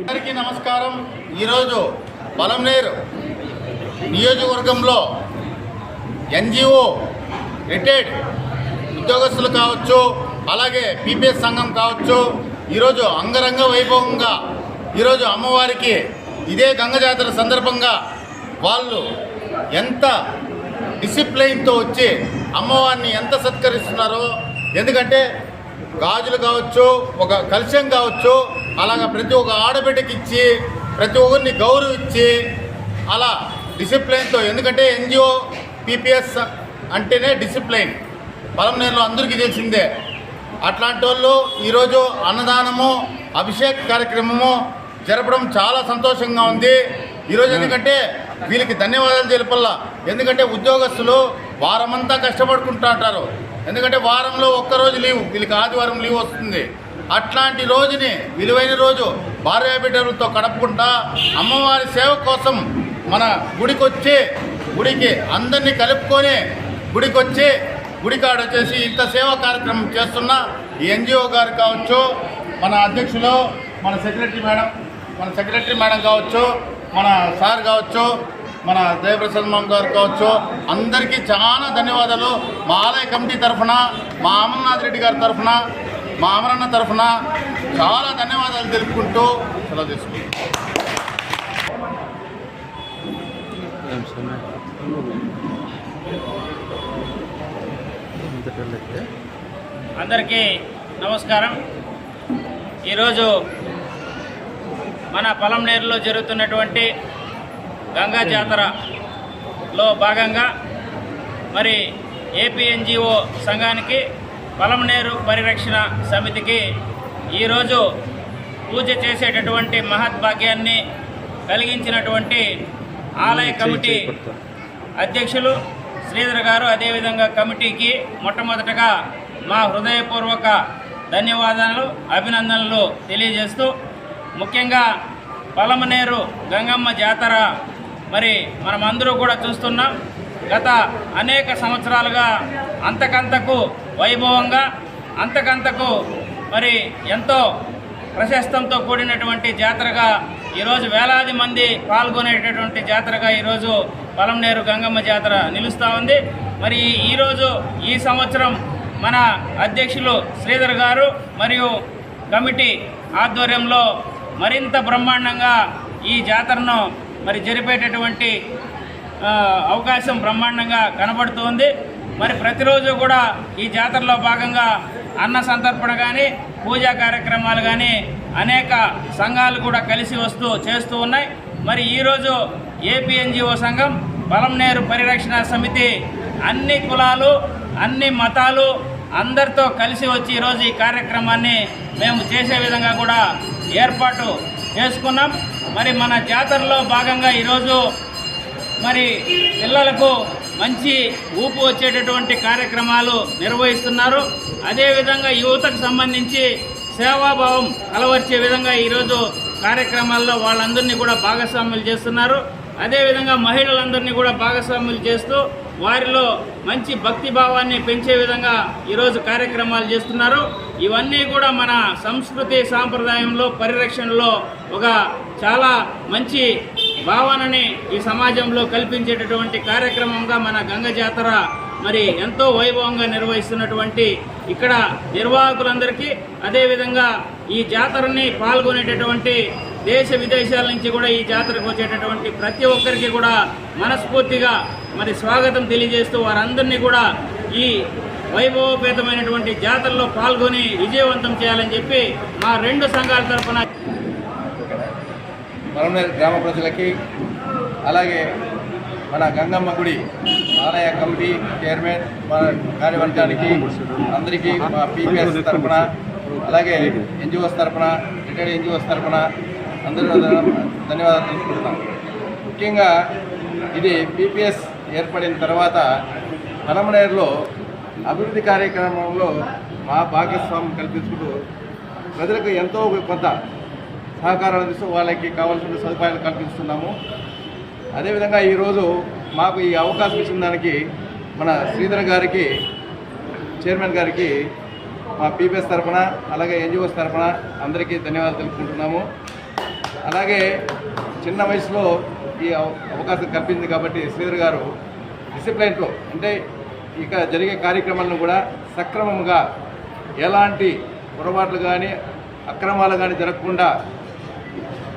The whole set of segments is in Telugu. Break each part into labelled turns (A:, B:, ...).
A: అందరికీ నమస్కారం. ఈరోజు పొలంనేరు నియోజకవర్గంలో ఎన్జిఓ రిటైర్డ్ ఉద్యోగస్తులు కావచ్చు అలాగే పీపీఎస్ సంఘం కావచ్చు ఈరోజు అంగరంగ వైభవంగా ఈరోజు అమ్మవారికి ఇదే గంగ జాతర సందర్భంగా వాళ్ళు ఎంత డిసిప్లైన్తో వచ్చి అమ్మవారిని ఎంత సత్కరిస్తున్నారో ఎందుకంటే గాజులు కావచ్చు ఒక కలుష్యం కావచ్చు అలాగ ప్రతి ఒక్క ఆడబిడ్డకి ఇచ్చి ప్రతి ఒక్కరిని గౌరవించి అలా డిసిప్లైన్తో ఎందుకంటే ఎన్జిఓ పీపీఎస్ అంటేనే డిసిప్లైన్. పొలంనేరులో అందరికీ తెలిసిందే. అట్లాంటి వాళ్ళు ఈరోజు అన్నదానము అభిషేక్ కార్యక్రమము జరపడం చాలా సంతోషంగా ఉంది. ఈరోజు ఎందుకంటే వీళ్ళకి ధన్యవాదాలు తెలుపల్లా. ఎందుకంటే ఉద్యోగస్తులు వారమంతా కష్టపడుకుంటూ ఉంటారు. ఎందుకంటే వారంలో ఒక్కరోజు లీవ్ వీళ్ళకి ఆదివారం లీవ్ వస్తుంది. అట్లాంటి రోజుని విలువైన రోజు భార్య బిడ్డలతో గడపకుండా అమ్మవారి సేవ కోసం మన గుడికి వచ్చి గుడికి అందరినీ కలుపుకొని గుడికి వచ్చి గుడికాడ వచ్చేసి ఇంత సేవా కార్యక్రమం చేస్తున్న ఈ ఎన్జిఓ గారు కావచ్చు మన అధ్యక్షులు మన సెక్రటరీ మేడం మన సెక్రటరీ మేడం కావచ్చు మన సార్ కావచ్చు మన జయప్రసాద్ మామ్ గారు కావచ్చు అందరికీ చాలా ధన్యవాదాలు. మా ఆలయ కమిటీ తరఫున మా అమర్నాథ్ రెడ్డి గారి తరఫున మా అమరన్న తరఫున చాలా ధన్యవాదాలు తెలుపుకుంటూ సెలవు తీసుకుంటాం
B: అందరికీ నమస్కారం. ఈరోజు మన పొలంనేరులో జరుగుతున్నటువంటి గంగా జాతరలో భాగంగా మరి ఏపీఎన్జిఓ సంఘానికి పొలంనేరు పరిరక్షణ సమితికి ఈరోజు పూజ చేసేటటువంటి మహద్భాగ్యాన్ని కలిగించినటువంటి ఆలయ కమిటీ అధ్యక్షులు శ్రీధర్ గారు అదేవిధంగా కమిటీకి మొట్టమొదటగా మా హృదయపూర్వక ధన్యవాదాలు అభినందనలు తెలియజేస్తూ ముఖ్యంగా పలమనేరు గంగమ్మ జాతర మరి మనమందరూ కూడా చూస్తున్నాం గత అనేక సంవత్సరాలుగా అంతకంతకు వైభవంగా అంతకంతకు మరి ఎంతో ప్రశస్తంతో కూడినటువంటి జాతరగా ఈరోజు వేలాది మంది పాల్గొనేటటువంటి జాతరగా ఈరోజు పొలంనేరు గంగమ్మ జాతర నిలుస్తూ ఉంది. మరి ఈరోజు ఈ సంవత్సరం మన అధ్యక్షులు శ్రీధర్ గారు మరియు కమిటీ ఆధ్వర్యంలో మరింత బ్రహ్మాండంగా ఈ జాతరను మరి జరిపేటటువంటి అవకాశం బ్రహ్మాండంగా కనబడుతుంది. మరి ప్రతిరోజు కూడా ఈ జాతరలో భాగంగా అన్న సంతర్పణ కానీ పూజా కార్యక్రమాలు కానీ అనేక సంఘాలు కూడా కలిసి వస్తూ చేస్తూ ఉన్నాయి. మరి ఈరోజు ఏపీఎన్జిఓ సంఘం బలంనేరు పరిరక్షణ సమితి అన్ని కులాలు అన్ని మతాలు అందరితో కలిసి వచ్చి ఈరోజు ఈ కార్యక్రమాన్ని మేము చేసే విధంగా కూడా ఏర్పాటు చేసుకున్నాం మరి మన జాతరలో భాగంగా ఈరోజు మరి పిల్లలకు మంచి ఊపు వచ్చేటటువంటి కార్యక్రమాలు నిర్వహిస్తున్నారు. అదేవిధంగా యువతకు సంబంధించి సేవాభావం అలవర్చే విధంగా ఈరోజు కార్యక్రమాల్లో వాళ్ళందరినీ కూడా భాగస్వాములు చేస్తున్నారు. అదేవిధంగా మహిళలందరినీ కూడా భాగస్వాములు చేస్తూ వారిలో మంచి భక్తి భావాన్ని పెంచే విధంగా ఈరోజు కార్యక్రమాలు చేస్తున్నారు. ఇవన్నీ కూడా మన సంస్కృతి సాంప్రదాయంలో పరిరక్షణలో ఒక చాలా మంచి భావనని ఈ సమాజంలో కల్పించేటటువంటి కార్యక్రమంగా మన గంగ జాతర మరి ఎంతో వైభవంగా నిర్వహిస్తున్నటువంటి ఇక్కడ నిర్వాహకులందరికీ అదేవిధంగా ఈ జాతరని పాల్గొనేటటువంటి దేశ విదేశాల నుంచి కూడా ఈ జాతరకు వచ్చేటటువంటి ప్రతి ఒక్కరికి కూడా మనస్ఫూర్తిగా మరి స్వాగతం తెలియజేస్తూ వారందరినీ కూడా ఈ వైభవపేతమైనటువంటి జాతరలో పాల్గొని విజయవంతం చేయాలని చెప్పి మా రెండు సంఘాల తరఫున
C: మరమనేరు గ్రామ ప్రజలకి అలాగే మన గంగమ్మ గుడి ఆలయ కమిటీ చైర్మన్ మన కార్యవర్గానికి అందరికీ మా పీపీఎస్ తరఫున అలాగే ఎన్జిఓస్ తరఫున రిటైర్డ్ ఎన్జిఓస్ తరఫున అందరూ ధన్యవాదాలు తెలుసుకుంటున్నాం ముఖ్యంగా ఇది పీపీఎస్ ఏర్పడిన తర్వాత పలమనేరులో అభివృద్ధి కార్యక్రమంలో మా భాగస్వామ్యం కల్పించుకుంటూ ప్రజలకు ఎంతో కొంత సహకారాలు అందిస్తూ వాళ్ళకి కావాల్సిన సదుపాయాలు కల్పిస్తున్నాము. అదేవిధంగా ఈరోజు మాకు ఈ అవకాశం ఇచ్చిన దానికి మన శ్రీధర్ గారికి చైర్మన్ గారికి మా పీపీఎస్ తరఫున అలాగే ఎన్జిఓస్ తరఫున అందరికీ ధన్యవాదాలు తెలుపుకుంటున్నాము. అలాగే చిన్న వయసులో ఈ అవ- అవకాశం కల్పించింది కాబట్టి శ్రీధర్ గారు డిసిప్లైన్తో అంటే ఇక జరిగే కార్యక్రమాలను కూడా సక్రమంగా ఎలాంటి పొరపాట్లు కానీ అక్రమాలు కానీ జరగకుండా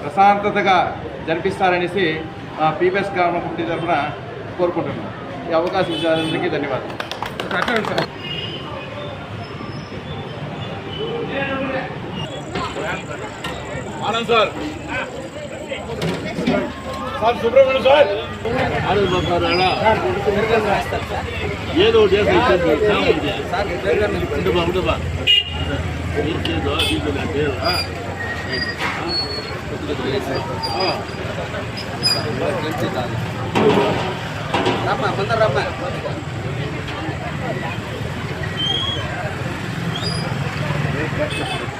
C: ప్రశాంతతగా జరిపిస్తారనేసి మా పీపీఎస్ గ్రామ కమిటీ తరఫున కోరుకుంటున్నాం. ఈ అవకాశం ఇచ్చినందుకు ధన్యవాదాలు.
D: Anand sir. Sir Subrahmanyam sir
E: ఏదో ఉండబా ఉండబా
F: ఏదో రమ్మ ముందర
G: రమ్మ
F: Thank you.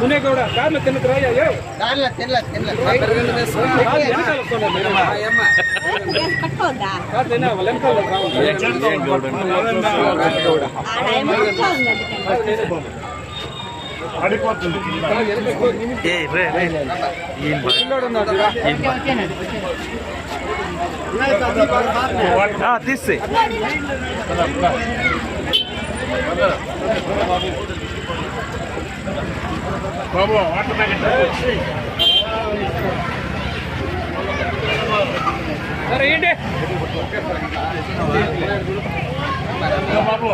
F: మునేగౌడ
G: కార్లు తిన్నరా కార్లు తినల
D: తినల
F: తీస్తే
D: బాబు వాటర్ ప్యాకెట్
F: సరే ఏంటి?
D: బాబు.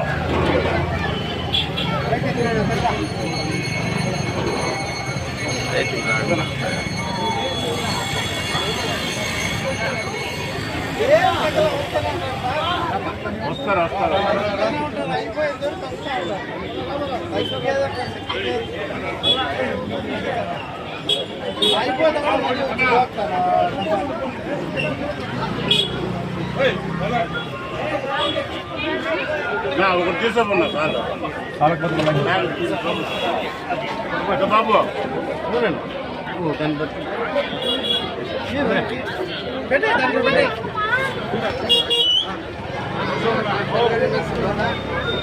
D: వస్తారు వస్తారు నా ఒకటి తీసుకోమన్నా చాలు ఇంకా బాబు చూడండి ఓ, దాన్ని బట్టి రెండు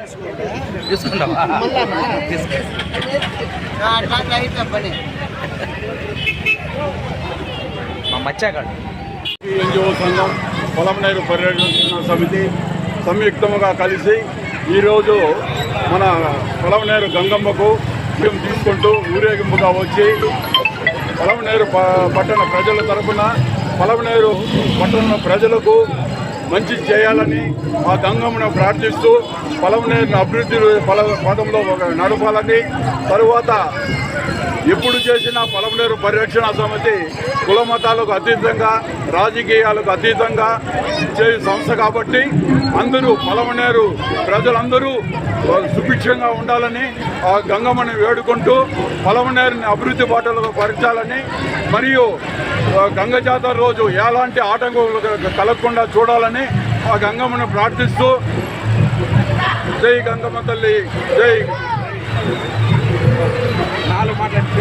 D: ఎత్తుకోమన్నా, రెండు ఎత్తుకోమన్నా. ఎన్జిఓ సంఘం పొలంనేరు పర్యటన సమితి సంయుక్తముగా కలిసి ఈరోజు మన పొలంనేరు గంగమ్మకు మేము తీసుకుంటూ ఊరేగింపుగా వచ్చి పొలంనేరు ప- పట్టణ ప్రజల తరపున పొలంనేరు పట్టణ ప్రజలకు మంచి చేయాలని ఆ గంగమ్మను ప్రార్థిస్తూ పొలంనేరుని అభివృద్ధి పల పదంలో ఒక నడపాలని. తరువాత ఎప్పుడు చేసినా పొలంనేరు పరిరక్షణ సమితి కుల మతాలకు అతీతంగా రాజకీయాలకు అతీతంగా చేయ సంస్థ కాబట్టి అందరూ పొలమనేరు ప్రజలందరూ సుభిక్షంగా ఉండాలని ఆ గంగమ్మని వేడుకుంటూ పొలంనేరుని అభివృద్ధి పాటలకు పరచాలని మరియు గంగ జాతర రోజు ఎలాంటి ఆటంకం కలగకుండా చూడాలని ఆ గంగమ్మను ప్రార్థిస్తూ జై గంగమ్మ తల్లి జై.
F: నాలుగు మాట్లాడి.